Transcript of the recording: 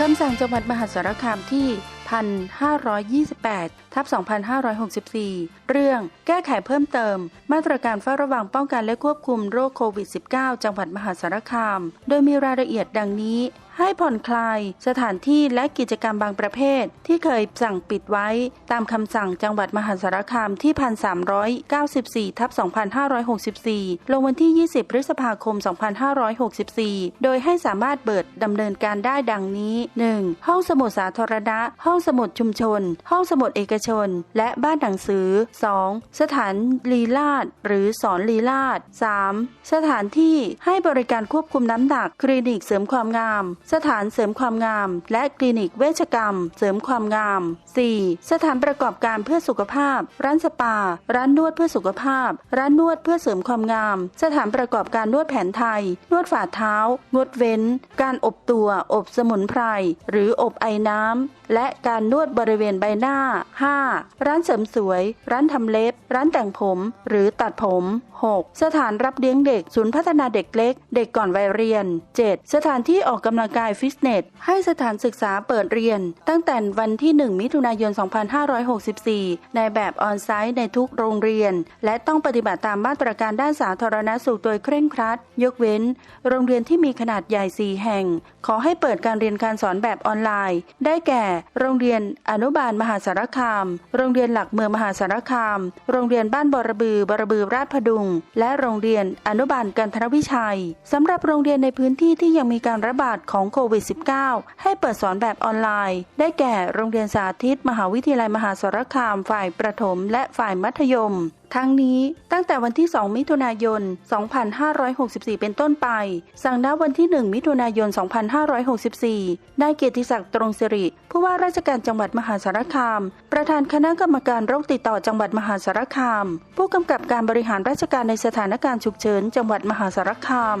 คำสั่งจังหวัดมหาสารคามที่ 1528 ทับ 2564 เรื่องแก้ไขเพิ่มเติม มาตรการเฝ้าระวังป้องกันและควบคุมโรคโควิด -19 จังหวัดมหาสารคาม โดยมีรายละเอียดดังนี้ ให้ผ่อนคลายสถานที่และกิจกรรมบางประเภท ที่เคยสั่งปิดไว้ ตามคำสั่งจังหวัดมหาสารคามที่ 1394ทับ2564 ลงวันที่ 20 พฤษภาคม 2564 โดยให้สามารถเปิดดำเนินการได้ดังนี้ 1. ห้องสมุดสาธารณะ ห้องสมุดชุมชน ห้องสมุดเอกชน และบ้านหนังสือ 2. สถานลีลาดหรือสอนลีลาด 3. สถานที่ให้บริการควบคุมน้ำหนัก คลินิกเสริมความงามสถานเสริมความงาม และคลินิกเวชกรรม เสริมความงาม 4. สถานประกอบการเพื่อสุขภาพ ร้านสปา ร้านนวดเพื่อสุขภาพ ร้านนวดเพื่อเสริมความงาม สถานประกอบการนวดแผนไทย นวดฝ่าเท้า งดเว้น การอบตัว อบสมุนไพร หรืออบไอน้ำ และการนวดบริเวณใบหน้า 5. ร้านเสริมสวย ร้านทำเล็บ ร้านแต่งผม หรือตัดผม 6. สถานรับเลี้ยงเด็ก ศูนย์พัฒนาเด็กเล็ก เด็กก่อนวัยเรียน 7. สถานที่ออกกำลังกายฟิตเนส ให้สถานศึกษาเปิดเรียน ตั้งแต่วันที่ 1 มิถุนายน 2564 ในแบบออนไซต์ในทุกโรงเรียน และต้องปฏิบัติตามมาตรการด้านสาธารณสุขโดยเคร่งครัด ยกเว้น โรงเรียนที่มีขนาดใหญ่ 4 แห่ง ขอให้เปิดการเรียนการสอนแบบออนไลน์ ได้แก่ โรงเรียนอนุบาลมหาสารคาม โรงเรียนหลักเมืองมหาสารคาม โรงเรียนบ้านบรบือบรบือราชพดุง และโรงเรียนอนุบาลกันทรวิชัยสำหรับโรงเรียนในพื้นที่ที่ยังมีการระบาดของโควิด -19 ให้เปิดสอนแบบออนไลน์ ได้แก่โรงเรียนสาธิต มหาวิทยาลัยมหาสารคามฝ่ายประถม และฝ่ายมัธยมทั้งนี้ตั้งแต่วันที่ 2 มิถุนายน 2564 เป็นต้นไป สั่งณวันที่ 1 มิถุนายน 2564นายเกียรติศักดิ์ตรงสิริ ผู้ว่าราชการจังหวัดมหาสารคาม ประธานคณะกรรมการโรคติดต่อจังหวัดมหาสารคาม ผู้กำกับการบริหารราชการในสถานการณ์ฉุกเฉินจังหวัดมหาสารคาม